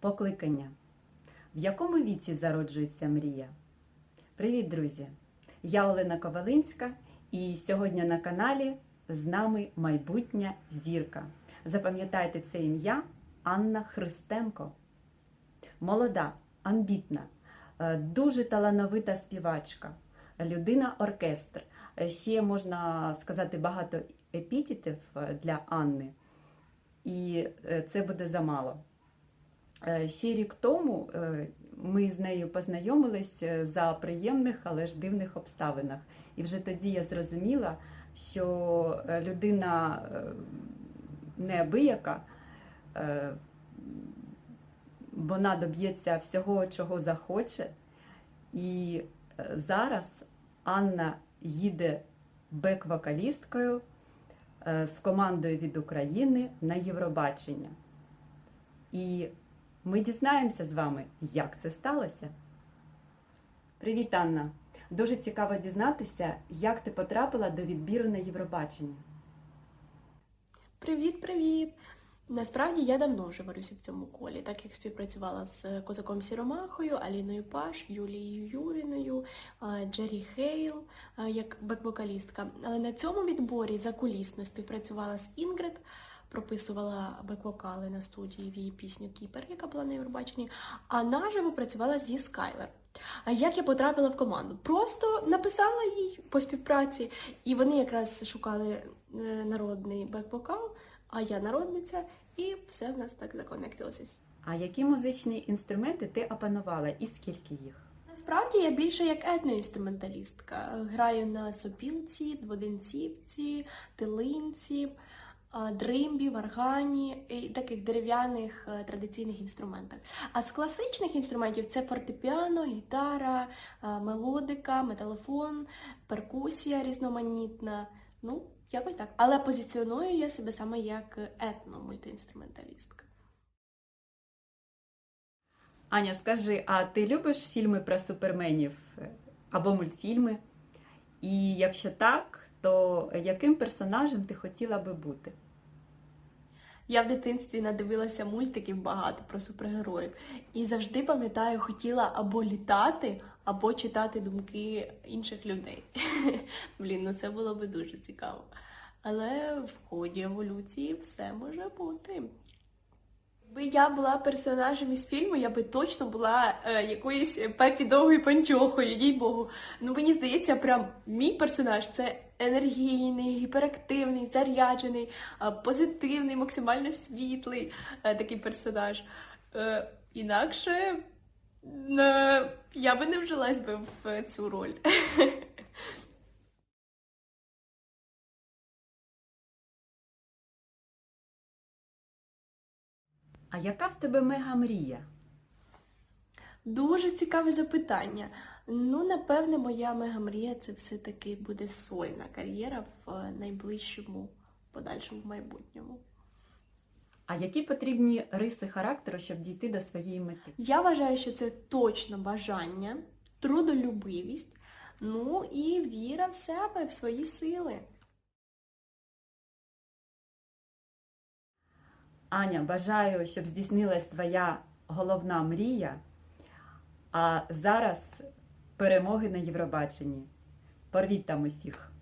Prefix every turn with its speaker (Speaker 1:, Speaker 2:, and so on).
Speaker 1: Покликання. В якому віці зароджується мрія? Привіт, друзі! Я Олена Ковалинська, і сьогодні на каналі з нами майбутня зірка. Запам'ятайте це ім'я Анна Христенко. Молода, амбітна, е, дуже талановита співачка, людина оркестр. Е, Ще можна сказати багато епітетів е, для Анни, і це буде замало. Е, Ще рік тому е, ми з нею познайомились е, за приємних, але ж дивних обставинах. І вже тоді я зрозуміла, що людина неабияка, вона доб'ється всього, чого захоче. І зараз Анна їде бек-вокалісткою з командою від України на Євробачення. І ми дізнаємося з вами, як це сталося. Привіт, Анна! Дуже цікаво дізнатися, як ти потрапила до відбіру на Євробачення.
Speaker 2: Привіт, привіт! Насправді я давно вже варюся в цьому колі, так як співпрацювала з козаком Сіромахою, Аліною Паш, Юлією Юріною, Джері Хейл як бек-вокалістка. Але на цьому відборі закулісно співпрацювала з Інгрид, прописувала бек-вокали на студії в її пісню Кіпер, яка була на Євробаченні, а наживо працювала зі Скайлер. А як я потрапила в команду? Просто написала їй по співпраці, і вони якраз шукали е, народний бек-вокал, а я народниця, і все в нас так законектилося.
Speaker 1: А які музичні інструменти ти опанувала і скільки їх?
Speaker 2: Насправді я більше як етноінструменталістка. Граю на сопілці, дводинцівці, тилинці, дримбі, варгані і таких дерев'яних е, традиційних інструментах. А з класичних інструментів це фортепіано, гітара, мелодика, металофон, перкусія різноманітна. Ну, якось так. Але позиціоную я себе саме як етно-мультиінструменталістка.
Speaker 1: Аня, скажи, а ти любиш фільми про суперменів е, або мультфільми? І якщо так, то яким персонажем ти хотіла би бути?
Speaker 2: Я в дитинстві надивилася мультиків багато про супергероїв. І завжди пам'ятаю, хотіла або літати, або читати думки інших людей. Блін, ну це було би дуже цікаво. Але в ході еволюції все може бути. Якби я була персонажем із фільму, я би точно була е, якоюсь пепі довгою панчохою, їй Богу. Ну мені здається, прям мій персонаж це енергійний, гіперактивний, заряджений, е, позитивний, максимально світлий е, такий персонаж. Е, інакше е, я би не вжилась би в цю роль.
Speaker 1: А яка в тебе мега мрія?
Speaker 2: Дуже цікаве запитання. Ну, напевне, моя мегамрія це все-таки буде сольна кар'єра в е, найближчому подальшому майбутньому.
Speaker 1: А які потрібні риси характеру, щоб дійти до своєї мети?
Speaker 2: Я вважаю, що це точно бажання, трудолюбивість, ну і віра в себе, в свої сили.
Speaker 1: Аня, бажаю, щоб здійснилась твоя головна мрія, а зараз перемоги на Євробаченні. Порвіть там усіх.